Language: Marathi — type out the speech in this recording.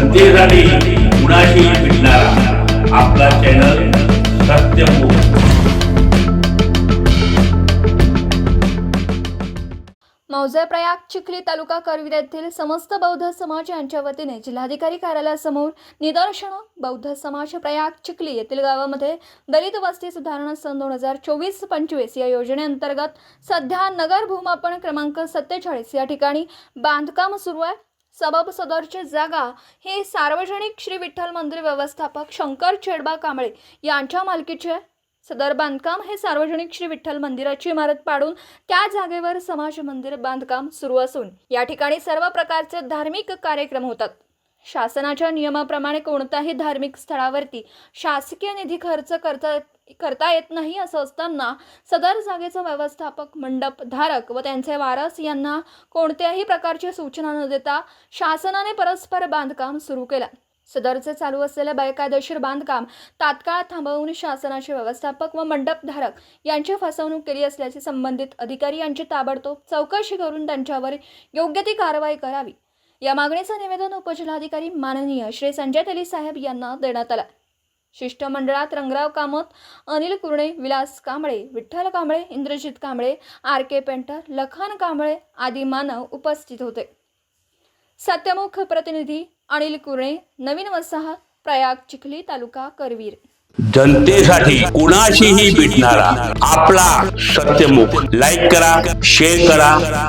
जनतेसाठी कुणाशी भेटणारा. आपला चॅनल सत्यमुख मौजे प्रयाग चिखली तालुका करवीर येथील समस्त बौद्ध समाज यांच्या वतीने जिल्हाधिकारी कार्यालयासमोर निदर्शनं बौद्ध समाज प्रयाग चिखली येथील गावामध्ये दलित वस्ती सुधारणा सन दोन हजार चोवीस पंचवीस या योजनेअंतर्गत सध्या नगर भूमापन क्रमांक सत्तेचाळीस या ठिकाणी बांधकाम सुरू आहे. सबब सदरची जागा ही सार्वजनिक श्री विठ्ठल मंदिर व्यवस्थापक शंकर चेडबा कांबळे यांच्या मालकीचे. आहे सदर बांधकाम हे सार्वजनिक श्री विठ्ठल मंदिराची इमारत पाडून त्या जागेवर समाज मंदिर बांधकाम सुरू असून या ठिकाणी सर्व प्रकारचे धार्मिक कार्यक्रम होतात. शासनाच्या नियमाप्रमाणे कोणत्याही धार्मिक स्थळावरती शासकीय निधी खर्च करता करता येत नाही असं असताना सदर जागेचं व्यवस्थापक मंडप धारक व त्यांचे वारस यांना कोणत्याही प्रकारची सूचना न देता शासनाने परस्पर बांधकाम सुरू केलं. सदरचे चालू असलेले बेकायदेशीर बांधकाम तात्काळ थांबवून शासनाचे व्यवस्थापक व मंडपधारक यांची फसवणूक केली असल्याचे संबंधित अधिकारी यांची ताबडतोब चौकशी करून त्यांच्यावर योग्य ती कारवाई करावी. या मागणीचं निवेदन उपजिल्हाधिकारी माननीय श्री संजय तेली साहेब यांना देण्यात आलं. शिष्टमंडळात Rangrao Kamat Anil Kurne Vilas Kamble Vitthal Kamble Indrajit Kamble R K Painter Lakhan Kamble आदी मानव उपस्थित होते. सत्यमुख प्रतिनिधी अनिल कुर्णे नवीन वसाहत प्रयाग चिखली तालुका करवीर. जनतेसाठी कुणाशीही भेटणारा आपला सत्यमुख. लाईक करा शेअर करा